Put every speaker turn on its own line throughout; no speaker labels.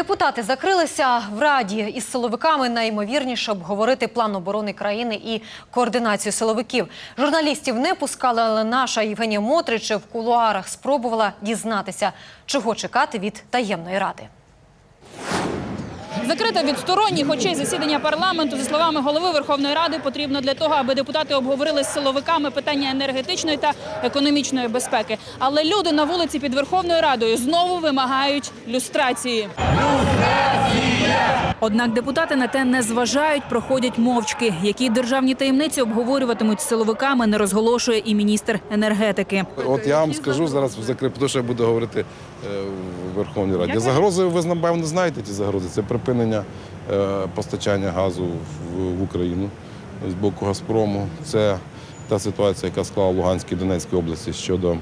Депутати закрилися в раді із силовиками найімовірніше обговорити план оборони країни і координацію силовиків. Журналістів не пускали, але наша Євгенія Мотрич в кулуарах спробувала дізнатися, чого чекати від таємної ради.
Закрите від сторонніх очей засідання парламенту, за словами голови Верховної Ради, потрібно для того, аби депутати обговорили з силовиками питання енергетичної та економічної безпеки. Але люди на вулиці під Верховною Радою знову вимагають люстрації. Однак депутати на те не зважають, проходять мовчки. Які державні таємниці обговорюватимуть з силовиками, не розголошує і міністр енергетики.
От я вам скажу зараз закрив, тому що я буду говорити е, в Верховній Раді. Загрози, ви напевно знаєте ці загрози. Це припинення е, постачання газу в, Україну з боку Газпрому. Це та ситуація, яка склала в Луганській Донецькій області щодо, е,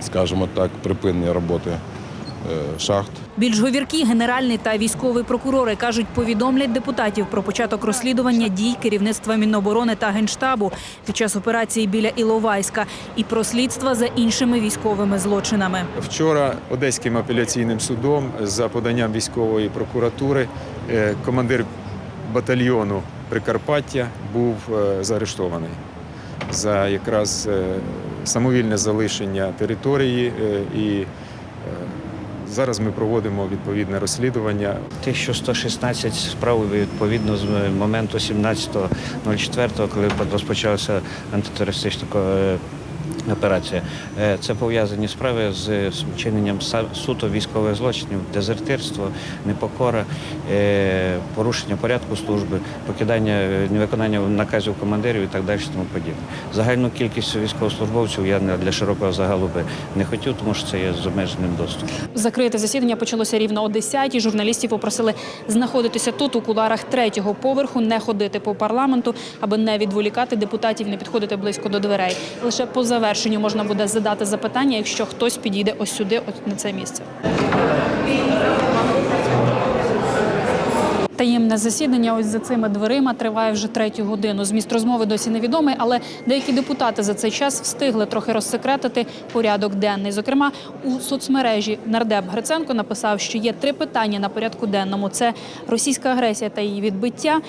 скажімо так, припинення роботи шахт.
Більш говіркі генеральний та військовий прокурори кажуть, повідомлять депутатів про початок розслідування дій керівництва Міноборони та генштабу під час операції біля Іловайська і про слідства за іншими військовими злочинами.
Вчора Одеським апеляційним судом за поданням військової прокуратури е, командир батальйону Прикарпаття був е, заарештований за якраз е, самовільне залишення території е, і е, зараз ми проводимо відповідне розслідування.
1116 справ відповідно з моменту 17.04, коли розпочалася антитерористична е, операція. Е, Це пов'язані справи з вчиненням суто військових злочинів, дезертирство, непокора, е, порушення порядку служби, покидання е, невиконання наказів командирів і так далі. Тому подібне. Загальну кількість військовослужбовців я для широкого загалу би не хотів, тому що це є з обмеженим доступом.
Закрите засідання почалося рівно о 10-й. Журналістів попросили знаходитися тут, у куларах третього поверху, не ходити по парламенту, аби не відволікати депутатів, не підходити близько до дверей. Лише по завершенню можна буде задати запитання, якщо хтось підійде ось сюди, от на це місце. Таємне засідання ось за цими дверима триває вже третю годину. Зміст розмови досі невідомий, але деякі депутати за цей час встигли трохи розсекретити порядок денний. Зокрема, у соцмережі нардеп Гриценко написав, що є три питання на порядку денному: це російська агресія та її відбиття.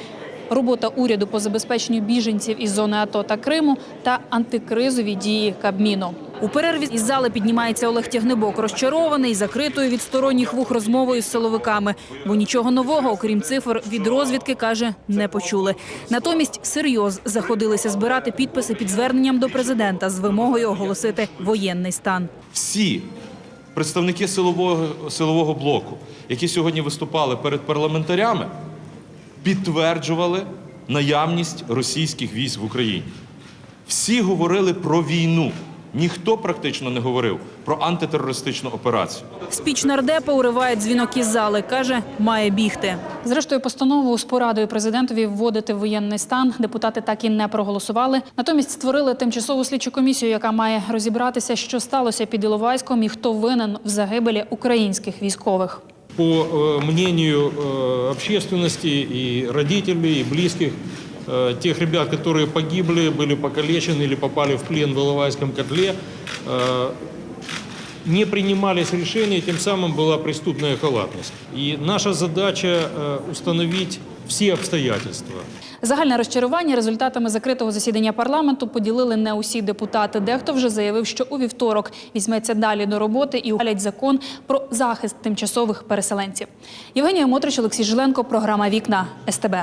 Робота уряду по забезпеченню біженців із зони АТО та Криму та антикризові дії Кабміну. У перерві із зали піднімається Олег Тягнебок, розчарований закритою від сторонніх вух розмовою з силовиками, бо нічого нового, окрім цифр, від розвідки каже, не почули. Натомість серйоз заходилися збирати підписи під зверненням до президента з вимогою оголосити воєнний стан.
всі представники силового, силового блоку, які сьогодні виступали перед парламентарями, підтверджували наявність російських військ в Україні. Всі говорили про війну. Ніхто практично не говорив про антитерористичну операцію.
Спіч нардепа уриває дзвінок із зали. Каже, має бігти. Зрештою, постанову з порадою президентові вводити воєнний стан депутати так і не проголосували. Натомість створили тимчасову слідчу комісію, яка має розібратися, що сталося під Іловайськом і хто винен в загибелі українських військових
по э, мнению э, общественности и родителей, и близких э, тех ребят, которые погибли, были покалечены или попали в плен в Иловайском котле, э, не принимались решения, тем самым была преступная халатность. И наша задача э, установить все обстоятельства.
Загальне розчарування результатами закритого засідання парламенту поділили не усі депутати. Дехто вже заявив, що у вівторок візьметься далі до роботи і ухвалять закон про захист тимчасових переселенців. Євгенія Мотрич, Олексій Жиленко, програма Вікна СТБ.